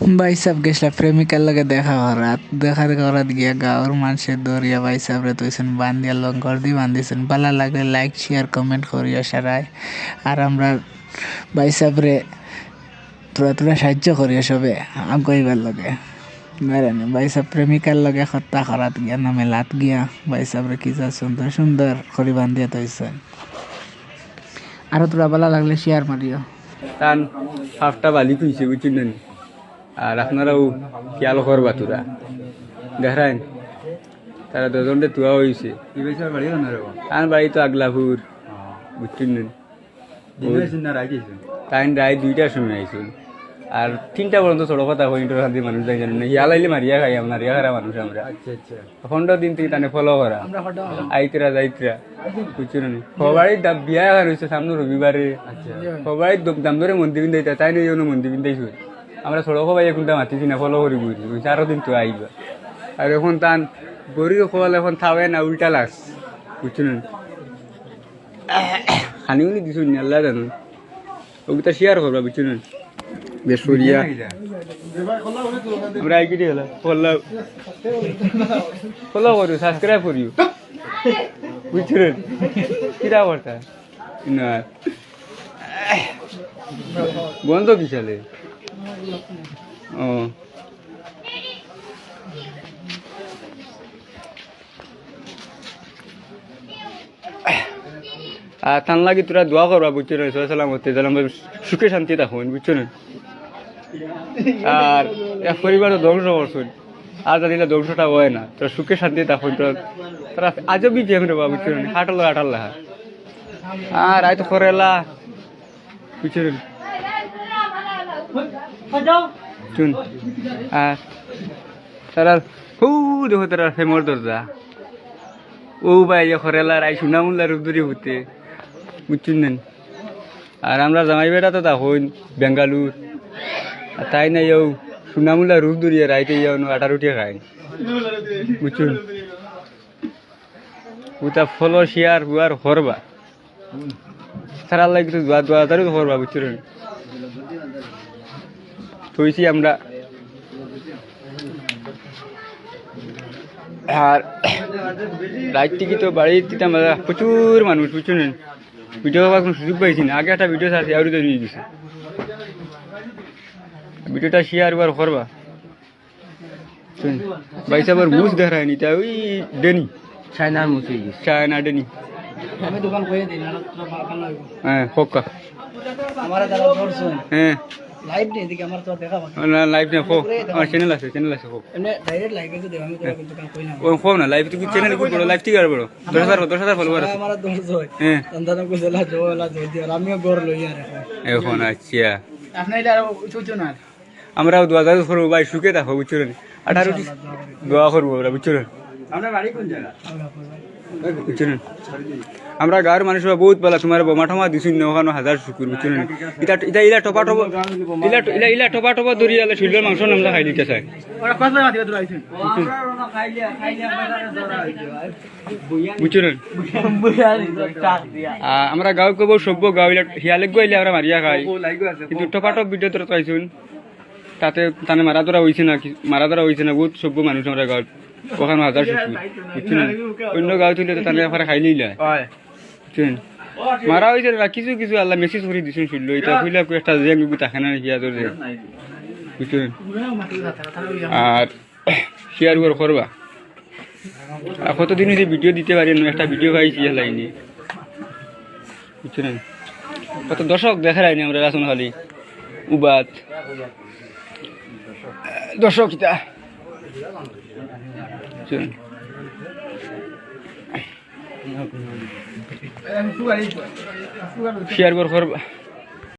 ভাই সাহেব গেছিলা প্রেমিকার লগে দেখা করাত দেখা করাত গিয়া গাঁৱৰ মানুষে দৌড়িয়া ভাই সাহেবরে তৈছেন বান্ধিয়া লঙ্কর দি বান্ধিছেন। ভালো লাগলে লাইক শেয়ার কমেন্ট করিয়া সারাই। আর আমরা ভাই সাহেবরে তোরা তোরা সাহায্য করিয়া সবে আগাইবার লগে। বেড়ানি ভাই সাহেব প্রেমিকার লগে হত্যা করাত গিয়া না মেলাত গিয়া, ভাই সাহেবরে কি যা সুন্দর সুন্দর করি বান্ধিয়া তৈছেন আরও তোরা ভালো লাগলে শেয়ার মারিও। তান হাফটা বালি খুঁজছে বুঝছেন আর আপনারাও খেয়াল করবা তোরা। দেখাইন। তারা দুজনটা তুয়া হয়েছে তার বাড়ি তো আগলাপুর বুঝছেন না রায় দুইটার সময় আইসুন আর তিনটা পর্যন্ত ছোট কথা হই শান্তি মানুষ যাই জানেন না? হিয়াল আইলে মারিয়া খাই আমরা রিয়া খারা মানুষ আমরা। পনেরো দিন থেকে তানে ফলো করা আইতরা যাইতরা বুঝছেন না সবাই বিয়া আর হয়েছে সামনে রবিবারে সবাই দাম ধরে মন্দির বিন্দাইতা তাই নিয়ে মন্দির বিন্দাইছো আমরা ছোট সবাই এখনটা মাতিছি না ফলো করি বুঝি বুঝছি আরও দিন তো আইবা। আর এখন তান বড়ির খোয়াল এখন থাবে না, উল্টা লাস বুঝছেন খানিও নি দিছো নি, আল্লাহ জানো। ওগুলো শেয়ার করবা বুঝছেন বেশ করিয়া আমরা আইকিটি হলো ফলো ফলো করিও সাবস্ক্রাইব করিও। বুঝছেন কিরা করতা না। বন্ধ কি ও। আর তান লাগি তোরা দোয়া করবা, বুঝছ না? হতে সালাম সুখে শান্তি থাকুন বুঝছ না? আর পরিবার ধ্বংস করছুন আর জানিলে ধ্বংসটা হয় না। তোরা সুখে শান্তি থাকুন তোরা তারা আজও বি গেম রে বাবা বুঝছ না? হাঁটাল হাঁটাল আর আয় তো করেলা বুঝছ চুন। আর তারা হু দেখো তারা ফেমর দরজা ও ভাই যে খরেলা রাই সুনামুল্লা রুদুরি হতে। বুঝছেন নেন? আর আমরা জামাই বেটা তো তা হইন, বেঙ্গালুর। তাই না ইউ সুনামুল্লা রূপ দরিয়া রাইতে ইউ আটা রুটি খাই বুঝছেন? ওটা ফলো শেয়ার হুয়ার হরবা তারা লাগে তো দোয়া দোয়া তারও হরবা বুঝছেন থইছি আমরা। আর রাত থেকে তো বাড়ির দিতে আমরা প্রচুর মানুষ বুঝছেন ভিডিও হওয়ার কোনো সুযোগ পাইছি না। আগে একটা ভিডিও আছে আরও তৈরি গেছে ভিডিওটা শেয়ার বার করবা। ভাই সাহেব মুছ দেখায়নি তা ওই ডেনি। চাইনার মুসি চায়না ডেনি। আমি দোকান হ্যাঁ আমার হ্যাঁ। লাইভ নেই এদিকে আমার তো দেখা বাকি লাইভ না হোক আমার চ্যানেল আছে চ্যানেল আছে হোক এমনি ডাইরেক্ট লাইভে তো দেখ আমি তোরা কিন্তু কাম কই না ও হোক না লাইভ থেকে চ্যানেল খুব বড়? লাইভ থেকে আর বড় দশ হাজার দশ ফলোয়ার আছে। আমার দোষ হয়। হ্যাঁ। সন্তান কো জেলা জোলা জল দিয়ে আমিও গড় লই আর এখন। আচ্ছা। আপনি এটা চুচু না? আমরাও দোয়া করব ভাই সুখে থাকো বুঝছ না? দোয়া করব আমরা বুঝছ না না? আমরা গাঁর মানুষ বহুত বেলা তোমার বোমা ঠমা দিছুন না ওখানে হাজার শুকুর বুঝছ না ইটা ইটা ইলা টপা টপ ইলা ইলা ইলা টপা টপা আলে মাংস নামলা খাই দিতে চাই আমরা গাঁও কব সভ্য গাঁও ইলা হিয়ালে গইলে আমরা মারিয়া খাই। কিন্তু টপা টপ ভিডিও তোরা তাতে তানে মারা ধরা হয়েছে না কি- মারা ধরা হয়েছে না বহুত সভ্য মানুষ আমরা গাঁৱত। ওখানে হাজার না অন্য গাঁও তুলে তো এফারে খাই লইলা বুঝছেন মারা হয়েছে কিছু কিছু আল্লাহ মেসেজ করে দিছুন শুনলো। এটা কই একটা গুগু তাকে না হিয়া তোর যে বুঝছেন আর শেয়ার করে করবা আর কতদিন হয়েছে ভিডিও দিতে পারি না একটা ভিডিও খাইছি লাইনি বুঝছেন কত দর্শক দেখা লাইনি আমরা রাসন খালি। উবাত দর্শক ইতা। বুঝছেন শেয়ার করে করবা